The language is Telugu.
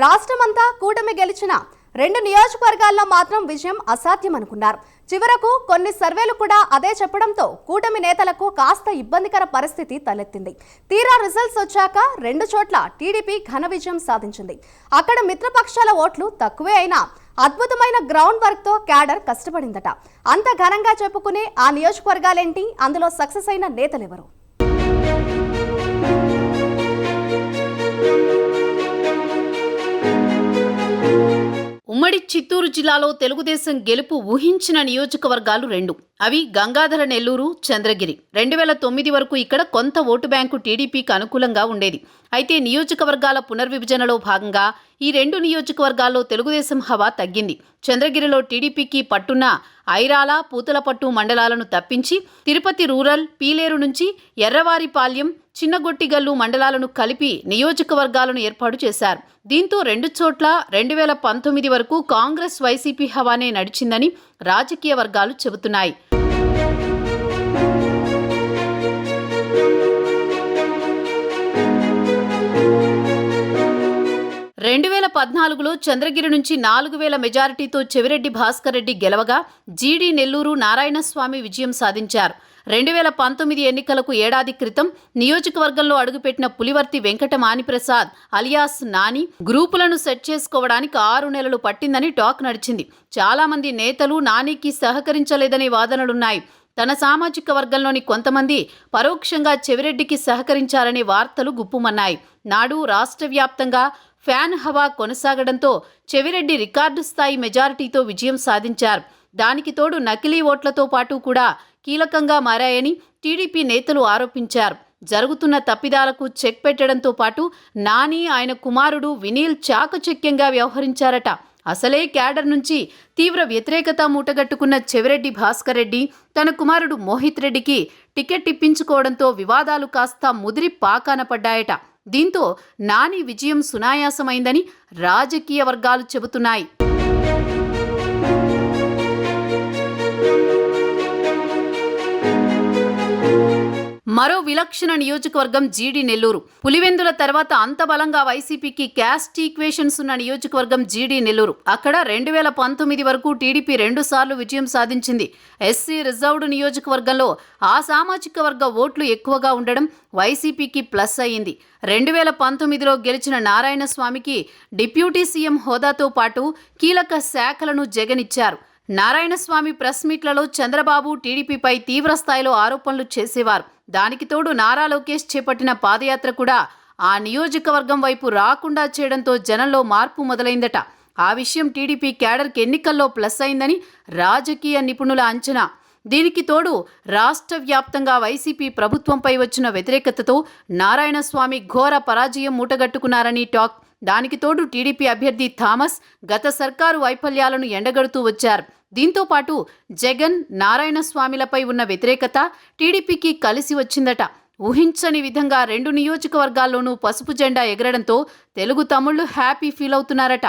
రాష్ట్రమంతా కూటమి గెలిచిన రెండు నియోజకవర్గాల్లో మాత్రం విజయం అసాధ్యం అనుకున్నారు చివరకు కొన్ని సర్వేలు కూడా అదే చెప్పడంతో కూటమి నేతలకు కాస్త ఇబ్బందికర పరిస్థితి తలెత్తింది. తీరా రిజల్ట్స్ వచ్చాక రెండు చోట్ల టీడీపీ ఘన విజయం సాధించింది. అక్కడ మిత్రపక్షాల ఓట్లు తక్కువే అయినా అద్భుతమైన గ్రౌండ్ వర్క్తో క్యాడర్ కష్టపడిందట. అంత ఘనంగా చెప్పుకునే ఆ నియోజకవర్గాలేంటి? అందులో సక్సెస్ అయిన నేతలెవరు? చిత్తూరు జిల్లాలో తెలుగుదేశం గెలుపు ఊహించిన నియోజకవర్గాలు రెండు. అవి గంగాధర నెల్లూరు చంద్రగిరి. రెండు వేల తొమ్మిది వరకు ఇక్కడ కొంత ఓటు బ్యాంకు టీడీపీకి అనుకూలంగా ఉండేది. అయితే నియోజకవర్గాల పునర్విభజనలో భాగంగా ఈ రెండు నియోజకవర్గాల్లో తెలుగుదేశం హవా తగ్గింది. చంద్రగిరిలో టీడీపీకి పట్టున్న ఐరాల పూతలపట్టు మండలాలను తప్పించి తిరుపతి రూరల్ పీలేరు నుంచి ఎర్రవారిపాల్యం చిన్నగొట్టిగల్లు మండలాలను కలిపి నియోజకవర్గాలను ఏర్పాటు చేశారు. దీంతో రెండు చోట్ల రెండు వేల పంతొమ్మిది వరకు కాంగ్రెస్ వైసీపీ హవానే నడిచిందని రాజకీయ వర్గాలు చెబుతున్నాయి. పద్నాలుగులో చంద్రగిరి నుంచి నాలుగు వేల మెజారిటీతో చెవిరెడ్డి భాస్కర్ రెడ్డి గెలవగా జీడీ నెల్లూరు నారాయణస్వామి విజయం సాధించారు. రెండు వేల పంతొమ్మిది ఎన్నికలకు ఏడాది క్రితం నియోజకవర్గంలో అడుగుపెట్టిన పులివర్తి వెంకట మానిప్రసాద్ అలియాస్ నాని గ్రూపులను సెట్ చేసుకోవడానికి ఆరు నెలలు పట్టిందని టాక్ నడిచింది. చాలామంది నేతలు నానికి సహకరించలేదనే వాదనలున్నాయి. తన సామాజిక వర్గంలోని కొంతమంది పరోక్షంగా చెవిరెడ్డికి సహకరించారనే వార్తలు గుప్పుమన్నాయి. నాడు రాష్ట్ర వ్యాప్తంగా ఫ్యాన్ హవా కొనసాగడంతో చెవిరెడ్డి రికార్డు స్థాయి మెజారిటీతో విజయం సాధించారు. దానికి తోడు నకిలీ ఓట్లతో పాటు కూడా కీలకంగా మారాయని టీడీపీ నేతలు ఆరోపించారు. జరుగుతున్న తప్పిదాలకు చెక్ పెట్టడంతో పాటు నాని ఆయన కుమారుడు వినీల్ చాకచక్యంగా వ్యవహరించారట. అసలే క్యాడర్ నుంచి తీవ్ర వ్యతిరేకత మూటగట్టుకున్న చెవిరెడ్డి భాస్కర్ రెడ్డి తన కుమారుడు మోహిత్ రెడ్డికి టికెట్ ఇప్పించుకోవడంతో వివాదాలు కాస్త ముదిరి పాకాన పడ్డాయట. దీంతో నాని విజయం సునాయాసమైందని రాజకీయ వర్గాలు చెబుతున్నాయి. మరో విలక్షణ నియోజకవర్గం జీడి నెల్లూరు. పులివెందుల తర్వాత అంత బలంగా వైసీపీకి క్యాస్ట్ ఈక్వేషన్స్ ఉన్న నియోజకవర్గం జీడి నెల్లూరు. అక్కడ రెండు వేల పంతొమ్మిది వరకు టీడీపీ రెండు సార్లు విజయం సాధించింది. ఎస్సీ రిజర్వ్డ్ నియోజకవర్గంలో ఆ సామాజిక వర్గ ఓట్లు ఎక్కువగా ఉండడం వైసీపీకి ప్లస్ అయింది రెండు వేల పంతొమ్మిదిలో గెలిచిన నారాయణ స్వామికి డిప్యూటీ సీఎం హోదాతో పాటు కీలక శాఖలను జగనిచ్చారు నారాయణస్వామి ప్రెస్ మీట్లలో చంద్రబాబు టీడీపీపై తీవ్రస్థాయిలో ఆరోపణలు చేసేవారు. దానికి తోడు నారా లోకేష్ చేపట్టిన పాదయాత్ర కూడా ఆ నియోజకవర్గం వైపు రాకుండా చేయడంతో జనంలో మార్పు మొదలైందట. ఆ విషయం టీడీపీ క్యాడర్కి ఎన్నికల్లో ప్లస్ అయిందని రాజకీయ నిపుణుల అంచనా. దీనికి తోడు రాష్ట్ర వ్యాప్తంగా వైసీపీ ప్రభుత్వంపై వచ్చిన వ్యతిరేకతతో నారాయణస్వామి ఘోర పరాజయం మూటగట్టుకున్నారని టాక్ దానికి తోడు టీడీపీ అభ్యర్థి థామస్ గత సర్కారు వైఫల్యాలను ఎండగడుతూ వచ్చారు. దీంతో పాటు జగన్ నారాయణస్వామిలపై ఉన్న వ్యతిరేకత టీడీపీకి కలిసి వచ్చిందట. ఊహించని విధంగా రెండు నియోజకవర్గాల్లోనూ పసుపు జెండా ఎగరడంతో తెలుగు తమ్ముళ్ళు హ్యాపీ ఫీల్ అవుతున్నారట.